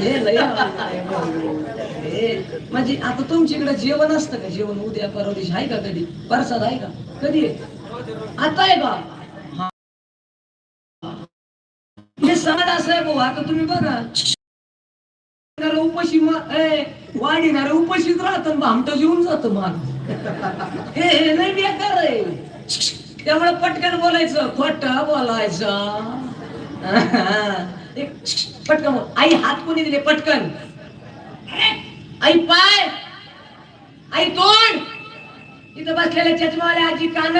हे लय हे, म्हणजे आता तुमच्याकडे जेवण असतं का? जेवण उद्या परवा दिवशी आहे का कधी? परसाद आहे का? कधी आता आहे का हे. सण असं आहे भाऊ आता तुम्ही बघा. उपाशी मा- ए, उपाशीच राहतं भामट जेवून जात मग. हे हे नाही बेकार आहे. त्यामुळे पटकन बोलायचं खोट बोलायचं. पटकन आई हात कोणी दिले? पटकन. आई पाय. आई तोंड. इथं बसलेल्या चष्मावाल्या आजी कान.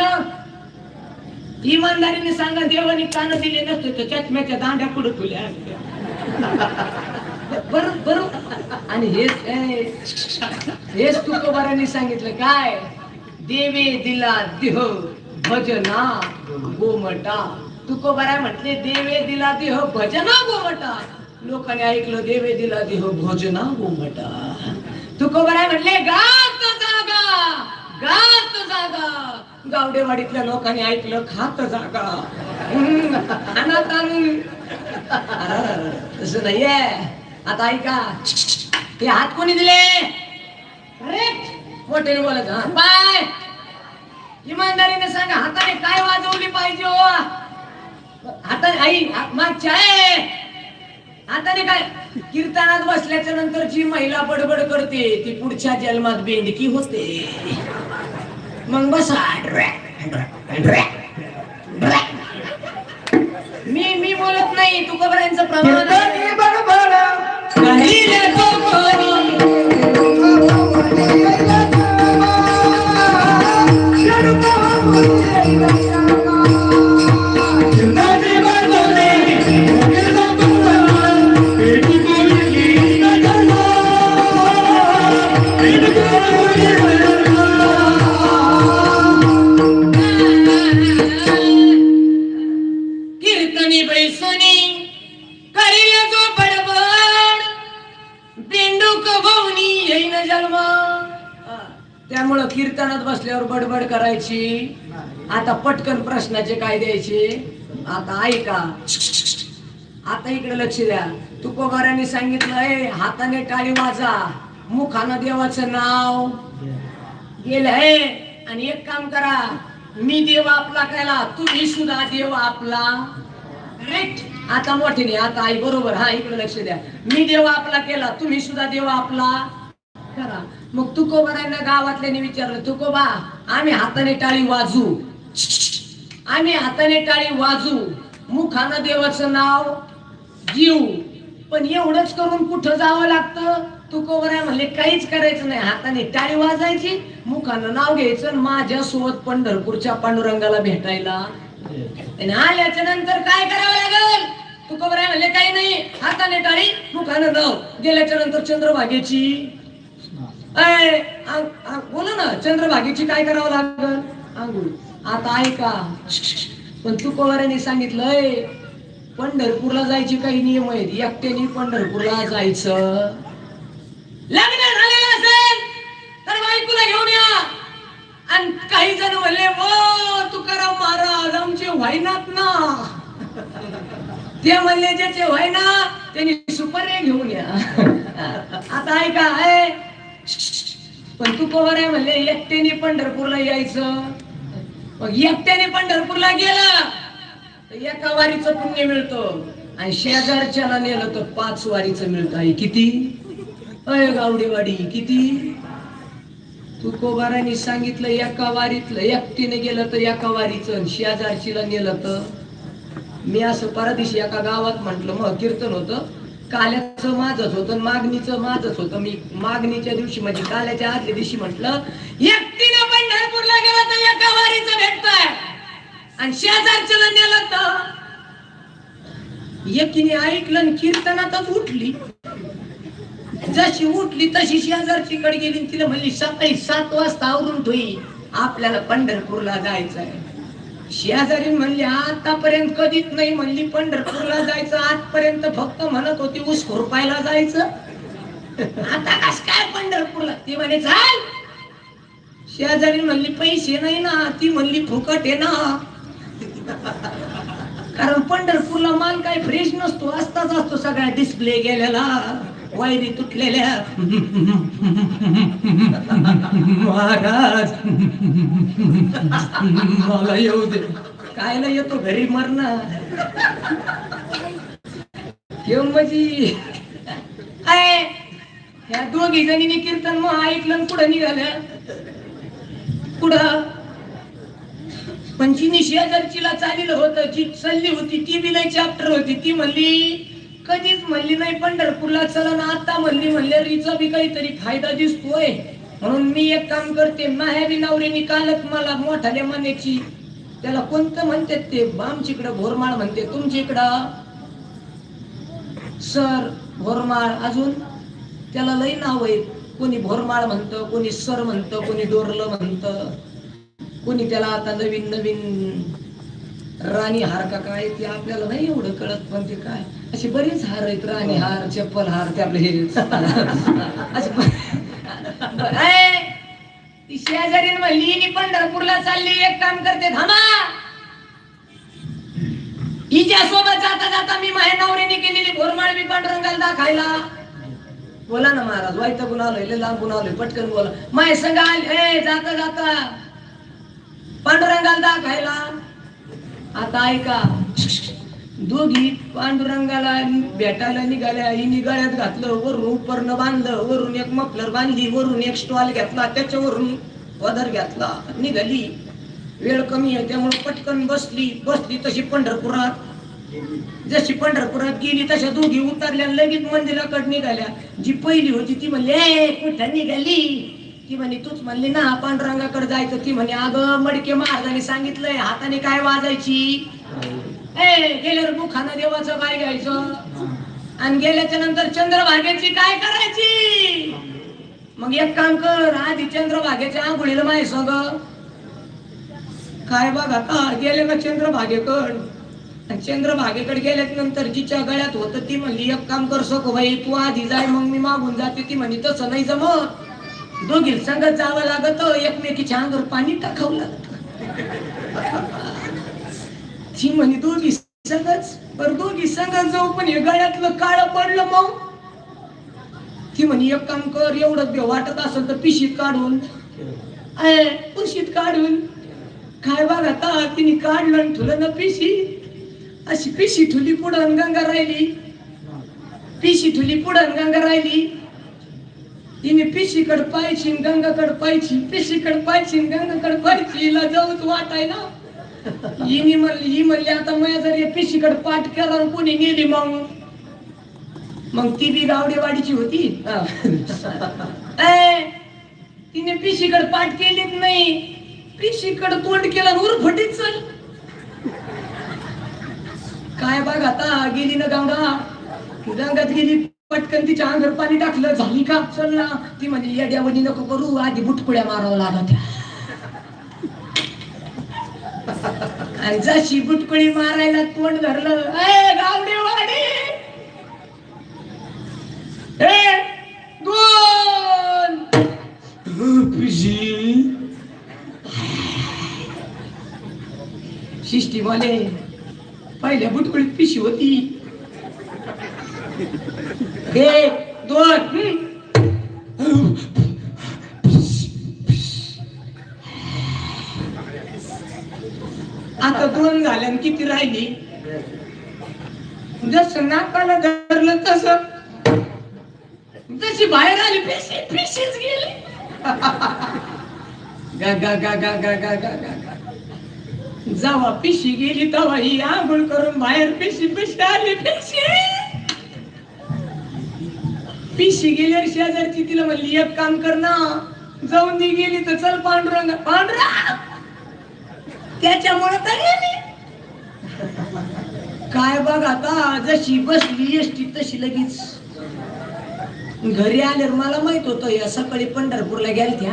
इमानदारीने सांगा देवानी कान दिले नसते तर चष्म्याच्या दांड्या पुढे तुल्या बरोबर बरोबर आणि हेच हेच तुकोबारांनी सांगितलं काय? देवे दिला देह भजना गोमटा. तुकोबारा म्हटले देवे दिला देह भजना गोमटा लोकांनी ऐकलं देवे दिला देह भोजना गोमटा तुकोबारा म्हटले गात जागा गात जागा. गावडेवाडीतल्या लोकांनी ऐकलं खात जागा. हम्म, अनाथ तसं नाहीये आता ऐका हे हात कोणी दिले करेक्ट मोठे बोलत हात पाय इमानदारीने सांगा हाताने काय वाजवली पाहिजे हो आता आई मागच्या आहे हाताने काय कीर्तनात बसल्याच्या नंतर जी महिला बडबड करते ती पुढच्या जन्मात बेंडकी होते. मग बसा मी मी बोलत नाही तू कबऱ्यांचं प्रमाण त्यामुळं कीर्तनात बसल्यावर बडबड करायची. आता पटकन प्रश्नाचे काय द्यायचे? आता ऐका. आता इकडे लक्ष द्या. तुकोबारांनी सांगितलंय हाताने टाळी वाजा. मुखानं देवाचं नाव. गेलंय आणि एक काम करा. मी देव आपला केला तुम्ही सुद्धा देव आपला. राईट आता मोठीने आता आई बरोबर. हा इकडे लक्ष द्या. मी देव आपला केला तुम्ही सुद्धा देव आपला. करा. मग तुकोबारांना गावातल्याने विचारलं तुकोबा आम्ही हाताने टाळी वाजू आम्ही हाताने टाळी वाजू मुखानं देवाचं नाव घेऊ. पण एवढंच करून कुठं जावं लागतं? तुकोबराय म्हणले काहीच करायचं नाही. हाताने टाळी वाजायची मुखानं नाव घ्यायचं माझ्या माझ्यासोबत पंढरपूरच्या पांडुरंगाला भेटायला. आणि आल्याच्यानंतर काय करावं लागेल? तुकोबराय म्हणले काही नाही. हाताने टाळी मुखानं नाव. गेल्याच्यानंतर चंद्रभागेची अय, बोला ना चंद्रभागेची काय करावं लागल? आंघोळ. आता ऐका. पण तुकोबाराने सांगितलंय पंढरपूरला जायची काही नियम आहेत. एकट्याने पंढरपूरला जायचं. लग्न झालेलं असेल तर बायकोला घेऊन या. आणि काही जण म्हणले ओ तुकाराम महाराज आमचे व्हायनात ना. ते म्हणले ज्याचे व्हायना त्यांनी सुपारी घेऊन या. आता ऐका आहे पण तू कोवर आहे म्हणले? एकट्याने पंढरपूरला यायचं. मग एकट्याने पंढरपूरला गेला तर एका वारीचं पुण्य मिळतं. आणि शेजारच्याला नेलं तर पाच वारीचं मिळतं. आहे किती? अय गावडीवाडी किती? तुकोबारांनी सांगितलं एका वारीतलं एकटीने गेलं तर एका वारीचं. आणि शेजारचीला नेलं तर मी असं परदेशी एका गावात म्हंटल मग कीर्तन होतं. काल्याचं माझच होतं मागणीचं माझच होतं. मी मागणीच्या दिवशी म्हणजे काल्याच्या आदल्या दिवशी म्हंटल एकटीनं पंढरपूरला गेला तर एका वारीचं भेटतोय. आणि शेजारच्याला नेलं तर एकीने ऐकलं आणि कीर्तनातच उठली. जशी उठली तशी शेजारची कड गेली आणि तिला म्हणली सकाळी सात वाजता आवरून ठोई आपल्याला पंढरपूरला जायचंय. शेजारी म्हणली आतापर्यंत कधीच नाही म्हणली पंढरपूरला जायचं आजपर्यंत फक्त म्हणत होती ऊस खुरपायला जायचं. आता कस काय पंढरपूरला? ती म्हणे चाल. शेजारी म्हणली पैसे नाही ना. ती म्हणली फुकट आहे ना. कारण पंढरपूरला माल काय फ्रेश नसतो असताच असतो सगळा डिस्प्ले गेलेला. वायरी तुटलेल्या महाराज. मला येऊ दे. कायला येतो घरी मरणार येऊ काय या दोघी जणीने कीर्तन मग ऐकलं आणि कुठं निघाल्या कुठं पण जिनी शेजारचीला चाललेलं होतं जी चालली होती ती बी लय चॅप्टर होती. ती म्हणली कधीच म्हणली नाही पंढरपूरला चला ना आता म्हणली म्हणले रिचा बी काहीतरी फायदा दिसतोय. म्हणून मी एक काम करते माहेरी नवरीने नवऱ्याने कालच मला मोठाल्या मान्याची त्याला कोणतं म्हणतात ते? आमच्याकडं भोरमाळ म्हणते तुमच्या इकडं सर भोरमाळ अजून? त्याला लई नाव आहेत. कोणी भोरमाळ म्हणतं कोणी सर म्हणतं कोणी डोरलं म्हणतं कोणी त्याला आता नवीन नवीन राणी हार का काय ते आपल्याला नाही एवढं कळत पण ते काय? असे बरेच हार आहेत राणी हार चप्पल हार ते आपले हे असे ती शेजारी म्हणली मी पंढरपूरला चालली एक काम करते थांबा. हिच्या सोबत जाता जाता मी माझ्या नवरीने केलेली भोरमाळ मी पांडुरंगाला दाखायला. बोला ना महाराज वाईट गुण आलोय लांबून आलोय पटकन बोला. माय संग आल जाता जाता. पांडुरंगाला दाखायला. आता ऐका. दोघी पांडुरंगाला भेटायला निघाल्या. हिने गळ्यात घातलं वरून उपरनं बांधलं वरून एक मफलर बांधली वरून एक स्टॉल घेतला त्याच्यावरून पदर घेतला निघाली. वेळ कमी आहे त्यामुळे पटकन बसली. बसली तशी पंढरपुरात. जशी पंढरपुरात गेली तशा दोघी उतरल्या लगेच मंदिराकडे निघाल्या. जी पहिली होती ती म्हणली कुठं निघाली? ती म्हणे तूच म्हणली ना पांडुरंगाकडे जायचं. ती म्हणे अगं मडके महाराजांनी सांगितलंय हाताने काय वाजायची? ए गेल्यावर मुखानं देवाचं काय घ्यायचं. आणि गेल्याच्यानंतर चंद्रभागेची काय करायची? मग एक काम कर आधी चंद्रभागेच्या आंघोळीला माय सग काय बघ आता गेले ना चंद्रभागेकड? आणि चंद्रभागेकडे गेल्याच्यानंतर जिच्या गळ्यात होत ती म्हणली एक काम कर सको बाई तू आधी जाय मग मी मागून जाते. ती म्हणे तसं नाही जमत. दोघी संगत जावं लागत एकमेकीच्या अंगावर पाणी टाकावं लागत. ती म्हणे दोघी संगच पर दोघी संगत जाऊ पण हे गळ्यातलं काळ पडलं मग. ती म्हणे एक काम कर एवढं दे वाटत असेल तर पिशीत काढून. पिशीत काढून? काय बघा ता तिने काढलं आणि ठुलं ना पिशी. अशी पिशी ठुली पुढं गंगा राहिली. पिशी ठुली पुढं गंगा राहिली. तिने पिशीकड पायची गंगाकड गंगाकडे पायची पिशीकडे पायची आणि पायची. हिला जाऊच वाटाय ना हिने म्हणली ही म्हणली आता माझ्या जर पिशीकडे पाठ केला कोणी नेली मग? मग ती बी गावडेवाडीची होती. तिने पिशीकडे पाठ केलीच नाही. पिशीकडे तोंड केलं उरफटीत चल. काय बघ आता गेली ना गंगा. गंगात गेली पटकन तिच्या अंगावर पाणी टाकलं झाली का? चल ना. ती म्हणजे येड्यावणी नको करू आधी बुटकुड्या मारावं लागत आयचा शिबुटकुळी मारायला तोंड धरलं अय गावडे वाडी दोन! पिशी शिष्टी बोले पहिल्या बुटकुळीत पिशी होती. हे दोन! पालन किती राहिली. जसं नाकाला धरलं तस. जशी बाहेर आली पिशी पिशीच गेली. गा गा गा गा गा गा गा गा. गा पिशी गेली तेव्हा ही आंघोळ करून बाहेर पिशी पिशी आली पिशी. पिशी गेल्यावर शेजारची तिला म्हणली एक काम कर ना जाऊन ती गेली तर चल पांडुरंग पांढरा त्याच्यामुळे तर गेली. काय बघ आता जशी बसली एसटी तशी लगेच. घरी आल्यावर मला माहीत होतं या सकाळी पंढरपूरला गेलत्या.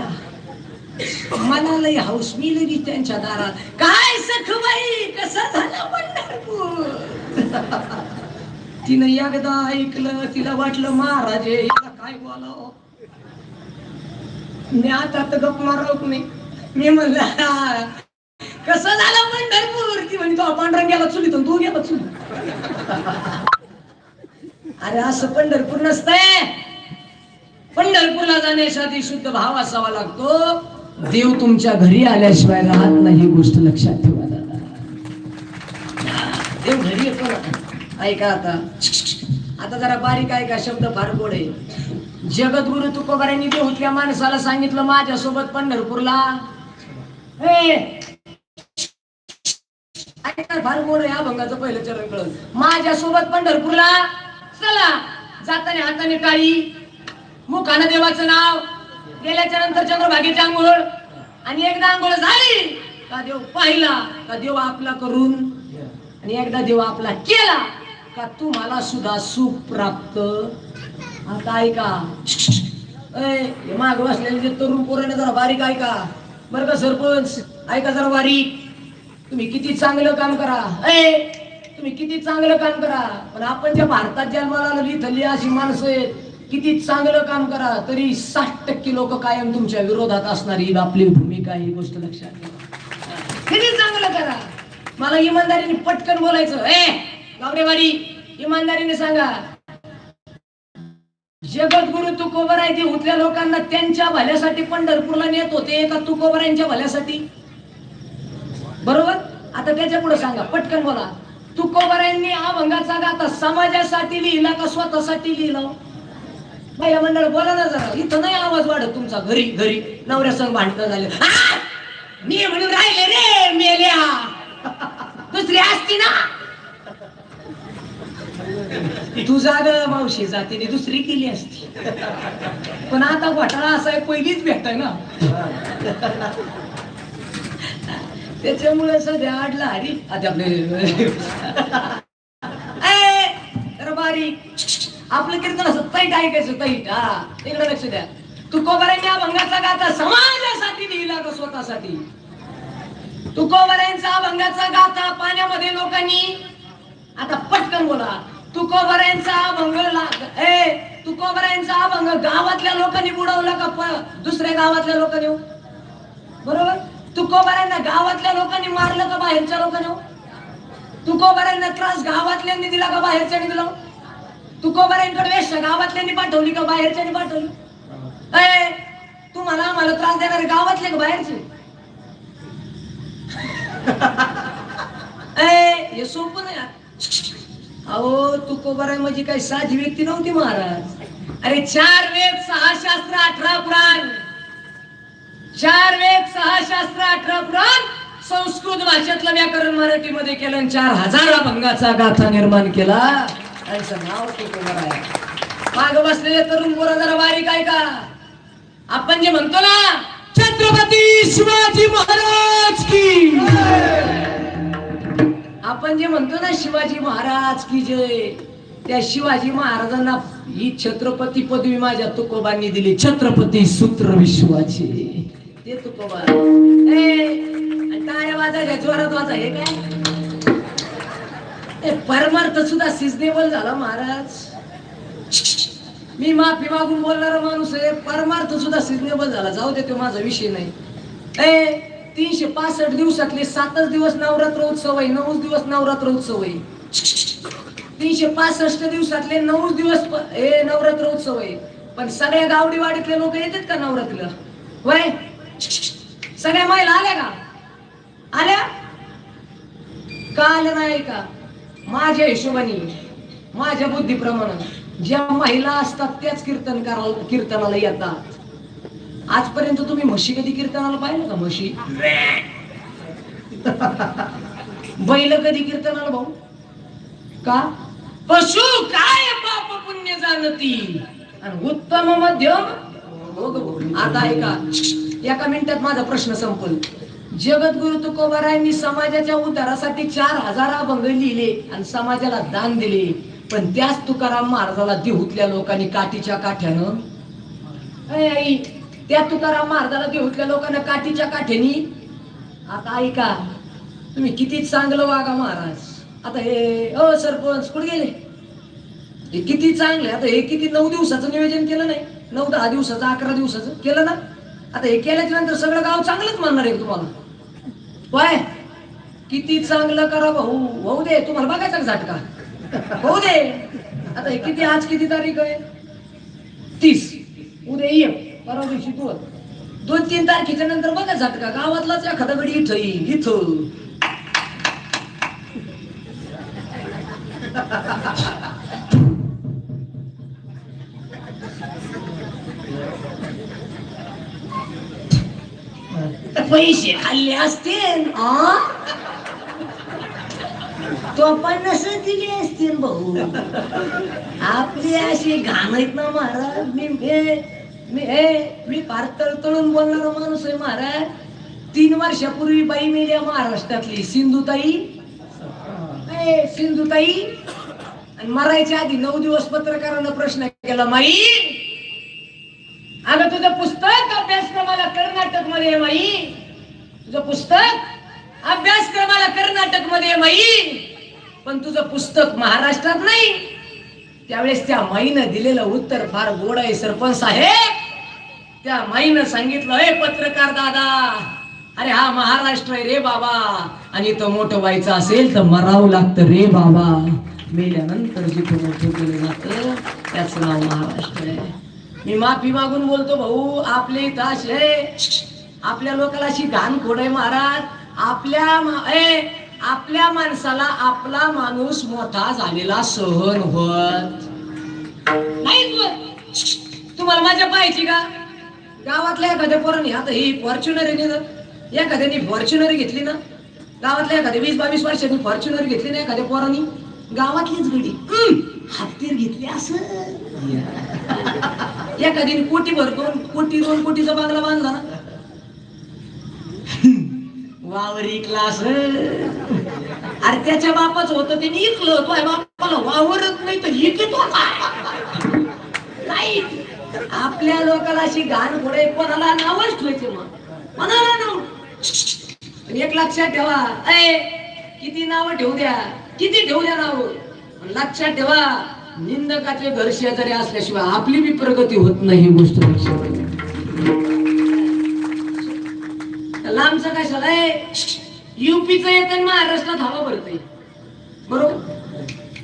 मला लई हाऊस मी लगेच त्यांच्या दारात. काय सखबाई कसा झाला पंढरपूर? तिनं एकदा ऐकलं तिला वाटलं महाराज याला काय बोलाव? मी आता तर गप मारलो नाही. मी म्हणला कसं झालं पंढरपूर? ती म्हणे तो पांढरंग गेला चुलीत तू गेला चुलीत अरे असं पंढरपूर नसतंय. पंढरपूरला जाण्यासाठी शुद्ध भाव असावा लागतो. देव तुमच्या घरी आल्याशिवाय राहत नाही ही गोष्ट लक्षात ठेवा दादा. देव घरी येतो ऐका आता. आता जरा बारीक ऐका शब्द फार गोड आहे. जगद्गुरु तुकोबारांनी देऊतल्या माणसाला सांगितलं माझ्यासोबत पंढरपूरला. हे ऐका फार मोर या अभंगाचं पहिलं चरण कळत माझ्यासोबत पंढरपूरला चला. जाताना हाताने काळी मुखानं देवाचं नाव. गेल्याच्यानंतर चंद्रभागेची आंघोळ. आणि एकदा आंघोळ झाली का देव पाहिला का देव आपला करून. आणि एकदा देव आपला केला का तुम्हाला सुद्धा सुख प्राप्त. आता ऐका. ऐ, माग बसलेले जे तरुण पोराने जरा बारीक ऐका. बरं का सरपंच? ऐका जरा बारीक. तुम्ही किती चांगलं काम करा. ए तुम्ही किती चांगलं काम करा. पण आपण ज्या भारतात जन्माला आलो इथली अशी माणसं आहेत किती चांगलं काम करा तरी साठ टक्के लोक कायम तुमच्या विरोधात असणारी आपली भूमिका ही गोष्ट लक्षात ठेवा. किती चांगलं करा. मला इमानदारीने पटकन बोलायचं. ए गावडेवाडी इमानदारीने सांगा. जगद्गुरु तुकोबर आहे ते उतल्या लोकांना त्यांच्या भल्यासाठी पंढरपूरला नेत होते का तुकोबरायांच्या भल्यासाठी? बरोबर? आता त्याच्या पुढे सांगा. पटकन बोला. तुकोबऱ्यांनी अभंगाचा गाता समाजासाठी लिहिला का स्वतःसाठी लिहिला? भाई मंडळ बोला ना जरा. इथं नाही आवाज वाढत तुमचा. घरी घरी. नवऱ्या संग भांडणं झाले. मी म्हणून राहिले रे मेल्या. दुसरी असती ना. तुझा ग मावशी जातीने दुसरी केली असती. पण आता घोटाळा असा आहे पहिलीच भेटत ना. त्याच्यामुळे सध्या आडला हरी आता आपले ए, आपलं कीर्तन असं तैट ऐकायचं तैट हा इकडे लक्ष द्या. तुकोबरांनी अभंगाचा गाथा समाजासाठी लिहिला का स्वतःसाठी. तुकोबऱ्यांचा अभंगाचा गाथा पाण्यामध्ये लोकांनी आता पटकन बोला. तुकोबऱ्यांचा अभंग ए तुकोबऱ्यांचा अभंग गावातल्या लोकांनी बुडवला का प- दुसऱ्या गावातल्या लोकांनी? बरोबर? तुकोबाऱ्यांना गावातल्या लोकांनी मारलं का बाहेरच्या लोकांनी? तुकोबाऱ्यांना त्रास गावातल्यांनी दिला का बाहेरच्यानी दिला तुकोबाऱ्यांकडे वेश गावातल्यांनी पाठवली का बाहेरच्यानी पाठवली. अय तुम्हाला आम्हाला त्रास देणारे गावातले का बाहेरचे? अय हे सोपं नाही अहो तुकोबाराय म्हणजे काही साधी व्यक्ती नव्हती महाराज. अरे चार वेद सहा शास्त्र अठरा पुराण. चार वेग सहा शास्त्र अठरा पुराण संस्कृत भाषेतलं व्याकरण मराठीमध्ये केलं आणि चार हजार भंगाचा गाथा निर्माण केला. त्यांचं नाव आहे माग बसलेले तरुण पोरं जरा बारीक का? आपण जे म्हणतो ना छत्रपती शिवाजी महाराज की. आपण जे म्हणतो ना शिवाजी महाराज की जय त्या शिवाजी महाराजांना ही छत्रपती पदवी माझ्या तुकोबांनी दिली. छत्रपती सूत्र विश्वाची. ते तुकोबा ए वाजायच्या जोरात वाजा हे काय? परमार्थ सुद्धा सिजनेबल झाला महाराज. मी माफी मागून बोलणारा माणूस आहे परमार्थ सुद्धा सिजनेबल झाला. जाऊ दे तो माझा विषय नाही. ए तीनशे पासष्ट दिवसातले सातच दिवस नवरात्र उत्सव आहे नऊच दिवस नवरात्र उत्सव आहे. तीनशे पासष्ट दिवसातले नऊच दिवस हे नवरात्र उत्सव आहे. पण सगळ्या गावडी वाडीतले लोक येतात का नवरात्रीला? वय सगळ्या महिला आल्या का? आल्या? का आल्या नाही का? माझ्या हिशोबाने माझ्या बुद्धीप्रमाणे ज्या महिला असतात त्याच कीर्तन करायला कीर्तनाला येतात. आजपर्यंत तुम्ही म्हशी कधी कीर्तनाला पाहिलं का म्हशी? बैल कधी कीर्तनाला भाऊ? का? पशु काय पाप पुण्य जाणती आणि उत्तम मध्यम हो ग आता ऐका. एका मिनिटात माझा प्रश्न संपल. जगद्गुरु तुकोबारायांनी समाजाच्या उद्धारासाठी चार हजार अभंग लिहिले आणि समाजाला दान दिले. पण त्याच तुकाराम महाराजाला देहूतल्या लोकांनी काठीच्या काठ्यानं आई त्या तुकाराम महाराजाला देहूतल्या लोकांना काठीच्या काठ्यानी आता ऐका तुम्ही किती चांगलं वागा महाराज. आता हे अ सरपंच कुठे गेले? हे किती चांगले आता हे किती नऊ दिवसाचं नियोजन केलं नाही. नऊ दहा दिवसाचं अकरा दिवसाचं केलं ना? आता हे केल्याच्यानंतर सगळं गाव चांगलंच मानणार आहे तुम्हाला? होय? किती चांगलं करा भाऊ. होऊ दे तुम्हाला बघायचा का झटका? होऊ दे. आता हे किती आज किती तारीख आहे? तीस. उद्या ये. परवा दिवशी तू दोन तीन तारखेच्या नंतर बघा झटका. गावातलाच एखादा गडी इथं येईल इथं. पैसे खाल्ले असतील आ? तो पन्नास दिली असतील भाऊ. आपली अशी घाण आहेत ना महाराज मी हे मी हे मी फार तळतळून बोलणारा माणूस आहे महाराज. तीन वर्षापूर्वी बाई मेल्या महाराष्ट्रातली सिंधुताई. सिंधुताई. आणि मरायच्या आधी नऊ दिवस पत्रकारांना प्रश्न केला माई अगं तुझं पुस्तक अभ्यासक्रमाला कर्नाटकमध्ये माई. तुझं पुस्तक? अभ्यासक्रमाला कर्नाटकमध्ये माई. पण तुझं पुस्तक महाराष्ट्रात नाही. त्यावेळेस त्या माईनं दिलेलं उत्तर फार गोड आहे सरपंच साहेब. त्या माईनं सांगितलं हे पत्रकार दादा अरे हा महाराष्ट्र आहे रे बाबा. आणि तो मोठं व्हायचं असेल तर मरावं लागतं रे बाबा. मेल्यानंतर जिथं मोठं केलं जातं त्याच नाव महाराष्ट्र आहे. मी माफी मागून बोलतो भाऊ आपले ताश आहे आपल्या लोकांना अशी घाण खोड आहे महाराज. आपल्या मा- ए, आपल्या माणसाला आपला माणूस मोठा झालेला सहन होत. नाही. तुम्हाला माझ्या पाहायची का? गावातल्या एखाद्या पोरांनी आता ही फॉर्च्युनर एखाद्याने फॉर्च्युनर घेतली ना? गावातल्या एखाद्या वीस बावीस वर्षांनी फॉर्च्युनर घेतली ना एखाद्या पोरांनी? गावातलीच गडी हम्म, हत्तीर घेतली असं. एखाद्याने कोटी भर दोन कोटी दोन कोटीचा बांगला बांधला ना? वावर इकला अरे त्याच्या बापाच होत ते इकलं तो बापाला वावरत नाही तर इकतो काय नाही आपल्या लोकाला अशी घाण पुढे कोणाला नावच ठेवायचे मग. म्हणाला नाव? एक लक्षात ठेवा. ए किती नाव ठेवू द्या. किती ठेवू द्या नाव? लक्षात ठेवा. निंदकाचे घर शेजारी असल्याशिवाय आपली बी प्रगती होत नाही ही गोष्ट लक्षात ठेवा. लांबचं युपीचं येत आणि महाराष्ट्रात हवा भरते बरोबर?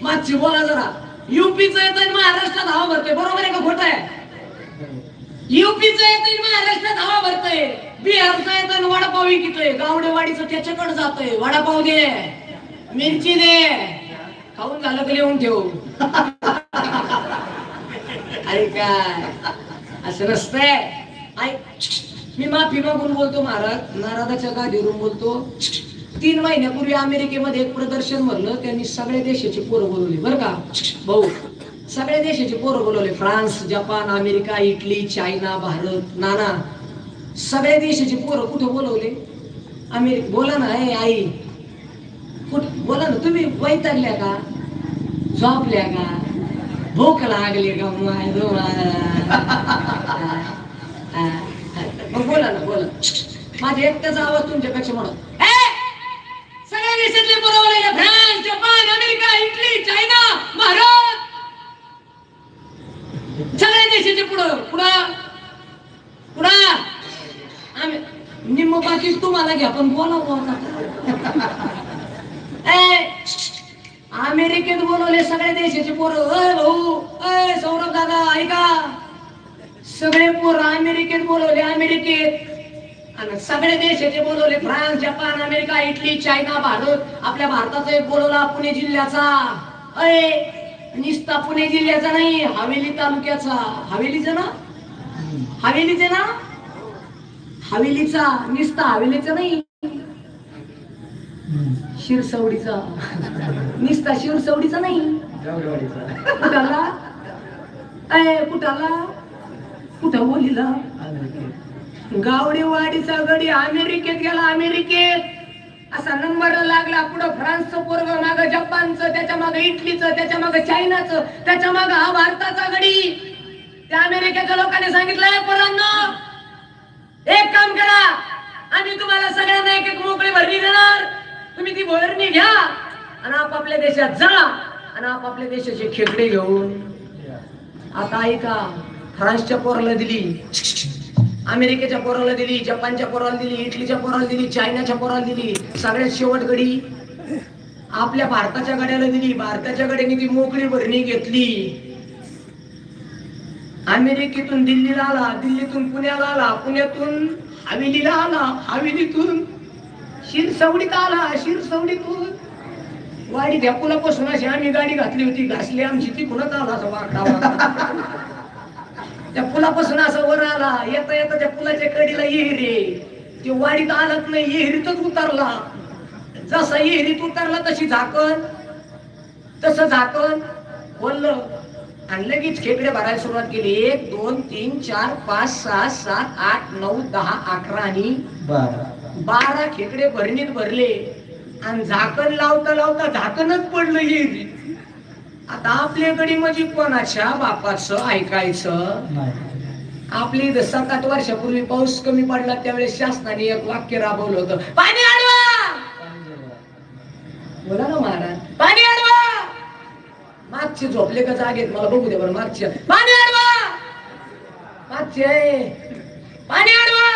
मागची बोला जरा. युपीचं येत आणि महाराष्ट्रात हवा भरते बरोबर आहे का खोट आहे? युपीचं येत आणि महाराष्ट्रात हवा भरते बिहारचं येत आणि वडापाव विकतोय. गावडेवाडीचं त्याच्याकडे जातोय. वडापाव दे. मिरची दे. खाऊन झालं की लिहून ठेव? अरे काय? असं नसतंय. ऐक मी माफी मागून बोलतो महाराज. नारादाच्या गादीवरून बोलतो. तीन महिन्यापूर्वी अमेरिकेमध्ये एक प्रदर्शन भरलं. त्यांनी सगळ्या देशाची पोरं बोलवली. बरं का? भाऊ सगळ्या देशाची पोरं बोलवले. France Japan America Italy China Bharat नाना. सगळ्या देशाची पोरं कुठं बोलवले? अमेरिका बोला ना ए आई. कुठ बोला ना तुम्ही वैतागल्या का? झोपल्या का? भूक लागली का मग बोला ना बोला माझ्या एकट्याचा आवाज तुमच्यापेक्षा म्हणत ए! सगळ्या देशातले बरोबर आहे France Japan America Italy China Bharat. सगळ्या देशाचे पुढं पुढं पुढं. आम्ही निम्म बाकी तुम्हाला घ्या पण बोला बोला अमेरिकेत बोलवले सगळ्या देशाचे पोरं. अय भाऊ अय सौरभ दादा ऐका. सगळे पोरं अमेरिकेत बोलवले अमेरिकेत. आणि सगळे देशाचे बोलवले France Japan America Italy China Bharat. आपल्या भारताचा एक बोलवला पुणे जिल्ह्याचा. अय निस्ता पुणे जिल्ह्याचा नाही हवेली तालुक्याचा. हवेलीचा ना? हवेलीचे ना? हवेलीचा. निस्ता हवेलीचा नाही. शिरसवडीचा. निस्ता शिरसवडीचा नाही. कुठाला? अय कुठाला? कुठं बोलीला? गावडीवाडीचा गडी अमेरिकेत गेला अमेरिकेत. असा नंबर लागला पुढं फ्रान्सचं पोरग माग जपानचं त्याच्या माग इटलीचं त्याच्या माग चायनाचं त्याच्या माग हा भारताचा गडी. त्या अमेरिकेच्या लोकांनी सांगितलंय पोरांनो एक काम करा. आम्ही तुम्हाला सगळ्यांना एक एक मोकळी भरणी देणार. तुम्ही ती भरणी घ्या आणि आपापल्या देशात जा आणि आपापल्या देशाचे खेकडे घेऊन. आता ऐका फ्रान्सच्या पोराला दिली. अमेरिकेच्या पोराला दिली जपानच्या पोराला दिली इटलीच्या पोराला दिली चायनाच्या पोराला दिली. सगळ्यात शेवट गडी आपल्या भारताच्या गड्याला दिली. भारताच्या गड्याने ती मोकळी भरणी घेतली. अमेरिकेतून दिल्लीला आला दिल्लीतून पुण्याला आला पुण्यातून हवेलीला आला हवेलीतून शिरसवडीत आला शिरसवडीतून वाडी त्या पुलापासून अशी आम्ही गाडी घातली होती. घासली आमची ती कुणाच आला असा वाकडा. पुलापासून असं वर आला. येता येता त्या पुलाच्या कडीला येहिरी. ते वाडीत आलाच नाही येहिरीतच उतरला. जसा येहिरीत उतरला तशी झाकण. तसं झाकण. बोललं आणि लगेच खेकडे भरायला सुरुवात केली. एक दोन तीन चार पाच सहा सात आठ नऊ दहा अकरा आणि बरं. बारा खेकडे भरणीत भरले. आणि झाकण लावता लावता झाकणच पडलं येईल आता आपल्याकडे म्हणजे कोणाच्या बापाचं ऐकायचं? आपली सात आठ वर्षापूर्वी पाऊस कमी पडला त्यावेळेस शासनाने एक वाक्य राबवलं होतं. पाणी अडवा बोला ना महाराज. पाणी अडवा मागचे झोपले का जागेत मला बघू दे बरं मागचे. पाणी अडवा मागचे पाणी अडवा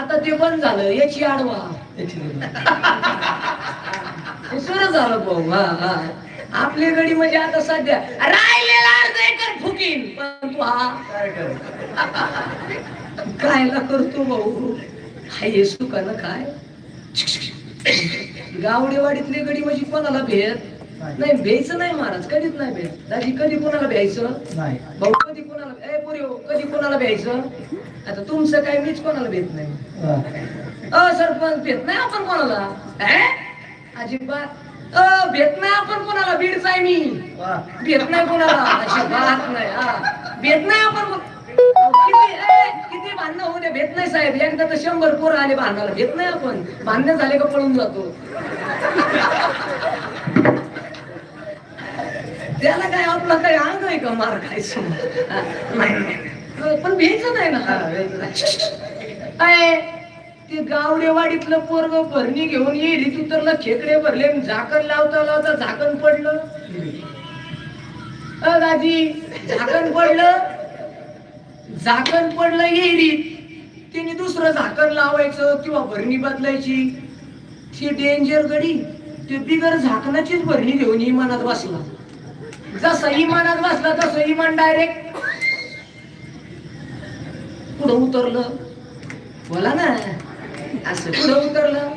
आता ते बंद झालं याची आडवा. याची सुरू झालं भाऊ हा हा. आपली गडी म्हणजे आता सध्या राहिलेला अर्ध एकर फुकीन. पण तू हा कायला करतो भाऊ. हे सुकानं काय गावडेवाडीतली गडी म्हणजे कोणाला भेट? नाही. भ्यायचं नाही महाराज कधीच नाही भेट. दाजी कधी कोणाला भ्यायचं नाही. भाऊ कधी कोणाला ए पोरी हो, कधी कोणाला भ्यायचं आता तुमचं काय मीच कोणाला भेट नाही. अ सरपंच भेट नाही आपण कोणाला? अजिबात. भेट नाही आपण कोणाला? बीडचा आहे मी. भेट नाही कोणाला? नाही हा. भेट नाही आपण किती ए, किती भांडणं होऊ दे. भेट नाही साहेब. एकदा तर शंभर पोरं आले भांडणाला भेट नाही आपण. भांडणं झाले का पळून जातो. त्याला काय आपलं काही अंग आहे का? मार खायचं. हा, नाही, नाही. पण भेटचं नाही हा, ना काय ते गावडेवाडीतलं पोरग भरणी घेऊन येईल उतरलं खेकडे भरले. आणि झाकण लावता लावता झाकण पडलं. अ दाजी झाकण पडलं? झाकण पडलं येईरीत तिने दुसरं झाकण लावायचं किंवा भरणी बदलायची. ती डेंजर गडी ते बिगर झाकणाचीच भरणी घेऊन इमानात बसला. जसं इमानात बसला तसं इमान डायरेक्ट पुढं उतरलं. बोला ना. असं पुढं उतरलं.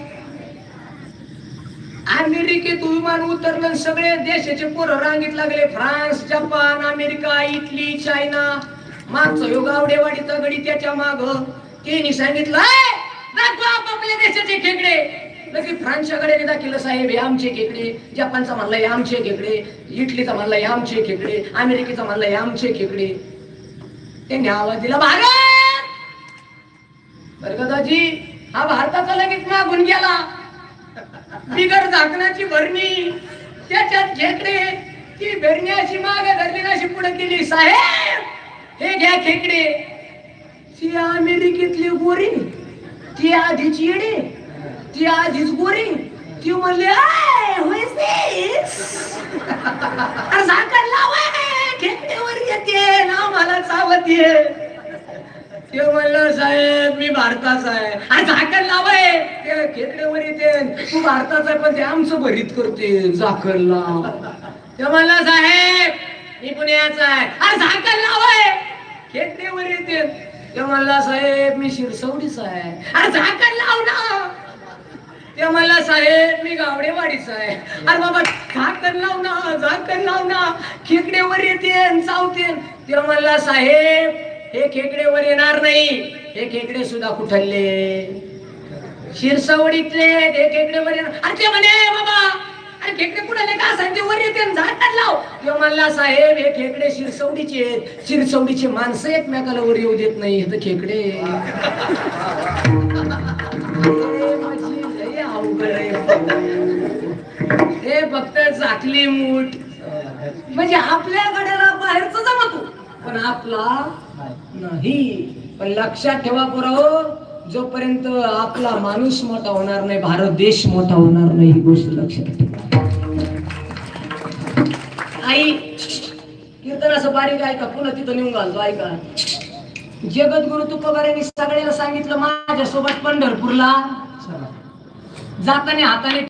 अमेरिकेत विमान उतरलं सगळे देशाचे पोरं रांगीत लागले. France Japan America Italy China. मागचं यो गावडेवाडीचा तगडी त्याच्या माग. त्यांनी सांगितलं आपल्या देशाचे खेकडे. लगेच फ्रान्सच्या कडे दाखवलं साहेब हे आमचे खेकडे. जपानचा म्हणला हे आमचे खेकडे. इटलीचा म्हणला हे आमचे खेकडे. अमेरिकेचा म्हणला हे आमचे खेकडे. त्यांनी आवाज दिला भारत! बरं का दाजी? हा भारताचा लगेच मागून गेला. बिगर झाकणाची भरणी त्याच्यात खेकडे ती भरणी अशी माग धरली अशी पुढे गेली. साहेब हे घ्या खेकडे. ती अमेरिकेतली गोरी ती आधीच येडे ती आधीच गोरी. ती म्हणली झाकण लावा खेकडेवर येते ना मला चावत. ये ते म्हणलं साहेब मी भारताचा आहे. अरे झाकण लावाय ते खेकड्यावर येते. तू भारताचा आहे पण ते आमचं भरीत करते. झाकण लाव. ते म्हणलं साहेब मी पुण्याचा आहे. झाकर झाकण लावाय खेकड्यावर येते. ते म्हणला साहेब मी शिरसवडीचा आहे. अरे झाकण लाव ना. ते म्हणला साहेब मी गावडेवाडीचा आहे. अरे बाबा झाकण लाव ना झाकण लाव ना. खेकड्यावर येते चावते. ते म्हणला साहेब हे खेकडेवर येणार नाही. हे खेकडे सुद्धा कुठले? शिरसवडीतले हे खेकडेवर येणार. अरे म्हणे बाबा. अरे खेकडे कुठाले का सांगते? वर येते लाव. ते म्हणला साहेब हे खेकडे शिरसवडीचे आहेत. शिरसवडीचे माणसं एकमेकाला वर येऊ देत नाही. हे तर खेकडे. हे फक्त झाकली मूठ. म्हणजे आपल्या गड्याला बाहेरच जमतो. पण आपला नाही. पण लक्षात ठेवा पुराव हो, जोपर्यंत आपला माणूस मोठा होणार नाही भारत देश मोठा होणार नाही ही गोष्ट लक्षात ठेवा. आई कीर्तन असं बारीक ऐका पुन्हा तिथं नेऊन घालतो ऐका. जगद्गुरु तुकोबारांनी सगळ्याला सांगितलं माझ्यासोबत पंढरपूरला. जाताना हाताने